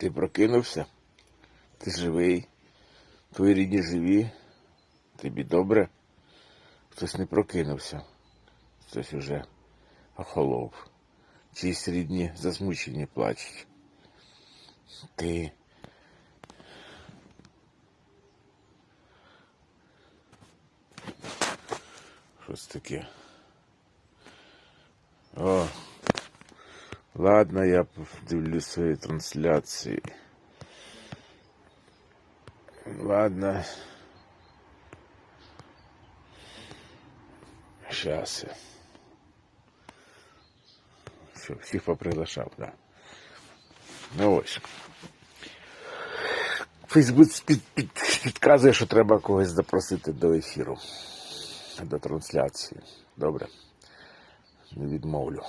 Ти прокинувся? Ти живий? Твої рідні живі? Тобі добре? Хтось не прокинувся, хтось уже охолов. Чиїсь рідні засмучені плачуть. Ти. Щось таке. О, ладно, я дивлюсь свої трансляції. Ладно. Сейчас. Все, всіх поприглашав, да. Ну ось. Фейсбук під, під, підказує, що треба когось запросити до ефіру, до трансляції. Добре. Не відмовлю.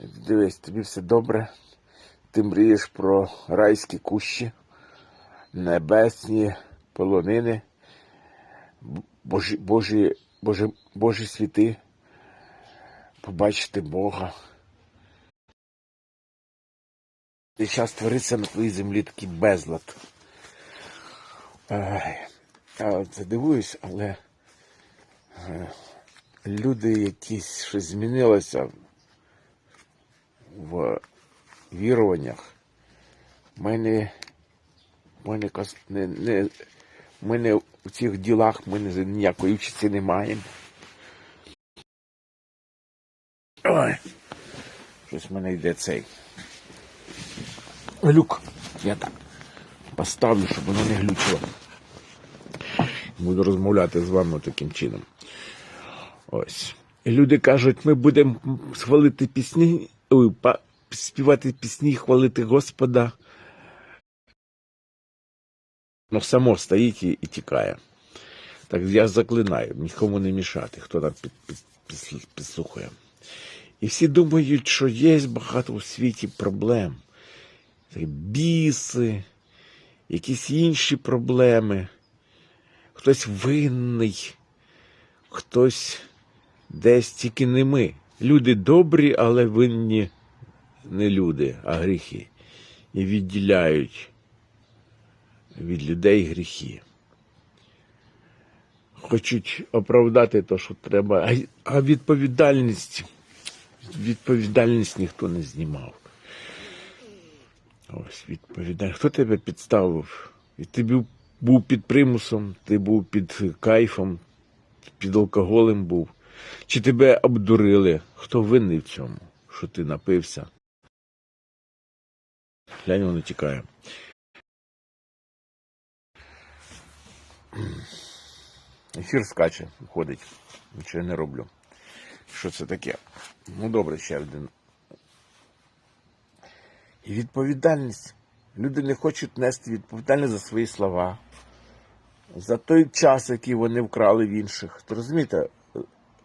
Дивись, тобі все добре. Ти мрієш про райські кущі, небесні полонини, Божі, Божі, Божі, Божі світи, побачити Бога. І зараз твориться на твоїй землі такий безлад. Я це дивуюсь, але е, люди якісь щось змінилося в віруваннях. Ми не, ми не, не, не, ми не в цих ділах ми не, ніякої вчасті не маємо. Ой, щось в мене йде цей. Глюк. Я так поставлю, щоб воно не глючило. Буду розмовляти з вами таким чином. Ось. Люди кажуть, ми будемо хвалити пісні, співати пісні, хвалити Господа. Ну, само стоїть і, і тікає. Так я заклинаю, нікому не мішати, хто там під, під, під, підслухає. І всі думають, що є багато у світі проблем. Біси, якісь інші проблеми. Хтось винний, хтось десь тільки не ми. Люди добрі, але винні не люди, а гріхи. І відділяють від людей гріхи. Хочуть оправдати те, що треба, а- відповідальність, відповідальність ніхто не знімав. Ось відповідальність. Хто тебе підставив? І ти був під примусом, ти був під кайфом, під алкоголем був. Чи тебе обдурили? Хто винний в цьому, що ти напився? Глянь, воно тікає. Ефір скаче, ходить. Нічого не роблю. Що це таке? Ну добре, ще один. І відповідальність. Люди не хочуть нести відповідальність за свої слова, за той час, який вони вкрали в інших. То розумієте,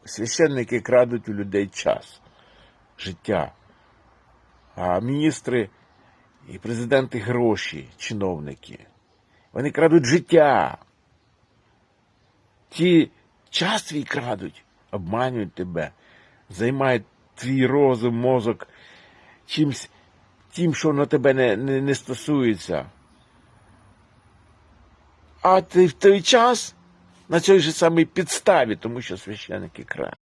священники крадуть у людей час, життя. А міністри і президенти гроші, чиновники. Вони крадуть життя. Ті час твій крадуть, обманюють тебе, займають твій розум, мозок чимсь тим, що на тебе не, не, не стосується. А ти в той час на цій же самій підставі, тому що священники крадуть.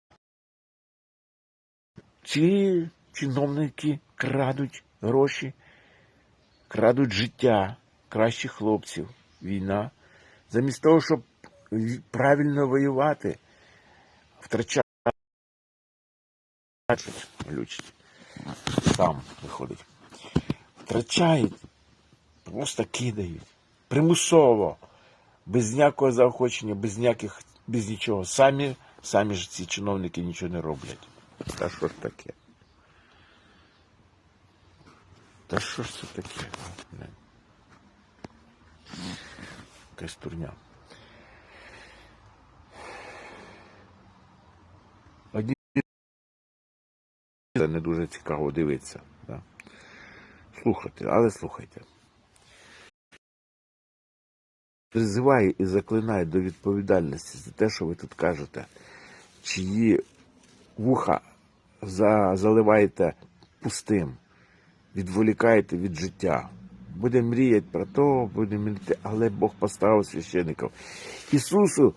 Ці чиновники крадуть гроші, крадуть життя кращих хлопців. Війна. Замість того, щоб правильно воювати, втрачають глючить. Там виходить. Втрачають, просто кидають. Примусово, без ніякого заохочення, без ніяких, без нічого. Самі, самі ж ці чиновники нічого не роблять. Та що ж таке? Та що ж це таке? Якась турня. Одні не дуже цікаво дивитися. Да? Слухати, але слухайте. Призиває і заклинає до відповідальності за те, що ви тут кажете, чиї вуха за, заливаєте пустим, відволікаєте від життя. Буде мріяти про то, буде мріяти, але Бог поставив священиків. Ісусу,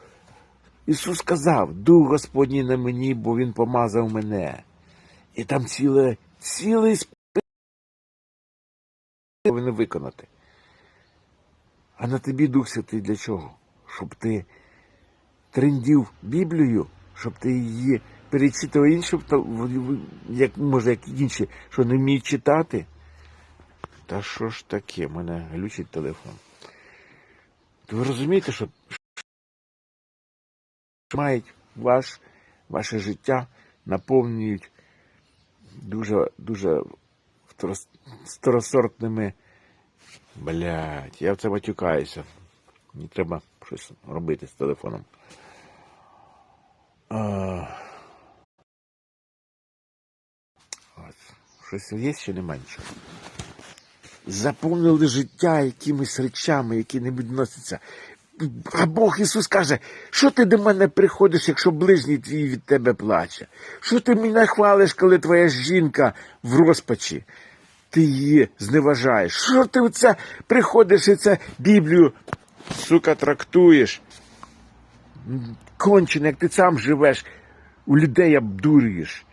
Ісус сказав, Дух Господній на мені, бо Він помазав мене. І там ціле, цілий список повинен виконати. А на тобі Дух Святий для чого? Щоб ти трендів Біблію, щоб ти її перечитував іншим, як, може, як інші, що не вміють читати. Та що ж таке, в мене глючить телефон. То ви розумієте, що мають ваш, ваше життя, наповнюють дуже, дуже второс- второсортними. Блять, я в це матюкаюся. Мені треба щось робити з телефоном. А... Щось є чи нема нічого? Заповнили життя якимись речами, які не відносяться. А Бог Ісус каже, що ти до мене приходиш, якщо ближній твій від тебе плаче? Що ти мене хвалиш, коли твоя жінка в розпачі? Ти її зневажаєш. Що ти оце приходиш і це Біблію, сука, трактуєш? Кончене, як ти сам живеш, у людей обдурюєш.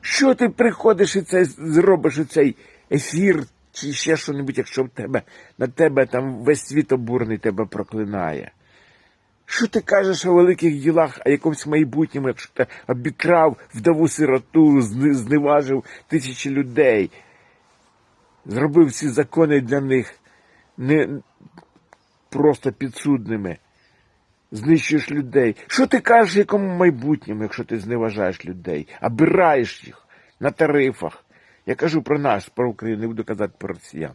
Що ти приходиш і це зробиш цей ефір чи ще що-небудь, якщо в тебе на тебе там весь світ обурений тебе проклинає? Що ти кажеш о великих ділах, о якомусь майбутньому, якщо ти обікрав вдову сироту, зневажив тисячі людей, зробив всі закони для них не просто підсудними, знищуєш людей. Що ти кажеш якому майбутньому, якщо ти зневажаєш людей, обираєш їх на тарифах? Я кажу про нас, про Україну, не буду казати про росіян.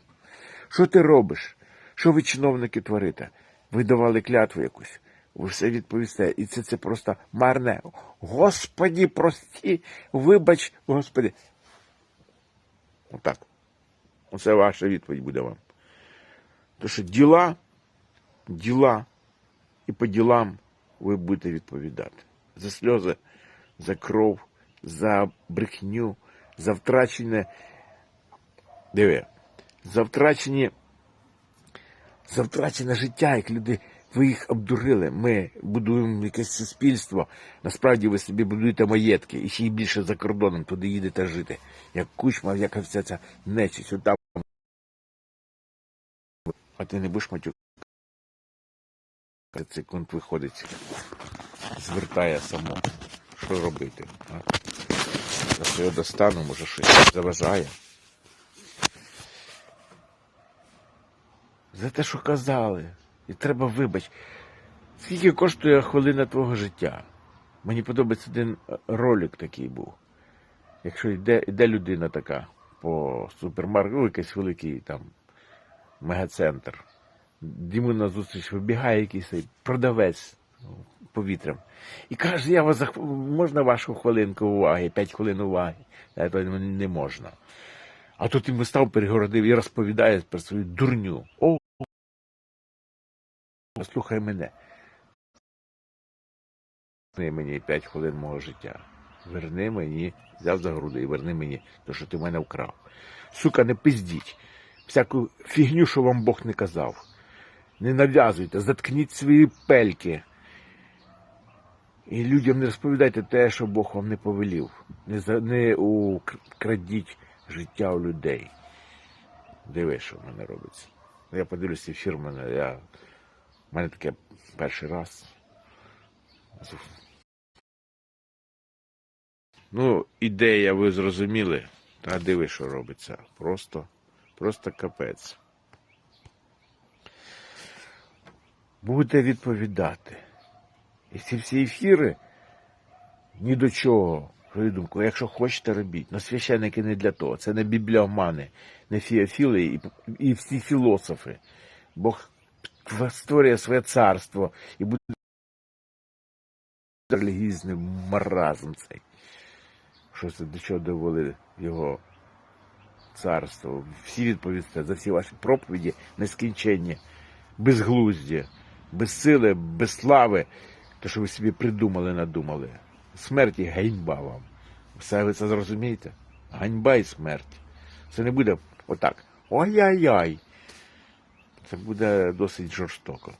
Що ти робиш? Що ви, чиновники, творите? Ви давали клятву якусь. Ви все відповісте. І це, це просто марне. Господі, прості, вибач, Господи. Отак. Оце ваша відповідь буде вам. Тому що діла, діла, і по ділам ви будете відповідати. За сльози, за кров, за брехню, за втрачене. Диви, за втрачені, за втрачене життя, як люди, ви їх обдурили. Ми будуємо якесь суспільство. Насправді ви собі будуєте маєтки і ще й більше за кордоном туди їдете жити. Як кучма, як вся ця нечість. А ти не будеш матюк. 30 секунд виходить, звертає само. Що робити? А? Зараз я його достану, може щось заважає. За те, що казали. І треба вибач. Скільки коштує хвилина твого життя? Мені подобається один ролик такий був. Якщо йде, йде людина така по супермаркету, ну, якийсь великий там мегацентр. Йому на зустріч вибігає якийсь продавець ну, повітрям. І каже, я вас зах... можна вашу хвилинку уваги, п'ять хвилин уваги. А то не можна. А тут йому став перегородив і розповідає про свою дурню. О, слухай мене. Верни мені п'ять хвилин мого життя. Верни мені, взяв за груди і верни мені те, що ти мене вкрав. Сука, не пиздіть. Всяку фігню, що вам Бог не казав. Не нав'язуйте, заткніть свої пельки. І людям не розповідайте те, що Бог вам не повелів. Не, не украдіть життя у людей. Диви, що в мене робиться. Я подивлюся ефір, в мене, я... в мене таке перший раз. Ну, ідея, ви зрозуміли. Та диви, що робиться. Просто, просто капець. Будете відповідати. І ці всі ефіри ні до чого. Думку, якщо хочете, робіть. Но священники не для того. Це не бібліомани, не фіофіли і, і всі філософи. Бог створює своє царство і буде релігійний маразм цей. Що до чого довели його царство. Всі відповісте за всі ваші проповіді нескінченні, безглузді, без сили, без слави, те, що ви собі придумали, надумали. Смерть і ганьба вам. Все ви це зрозумієте? Ганьба і смерть. Це не буде Отак. Ой-яй-яй. Це буде досить жорстоко.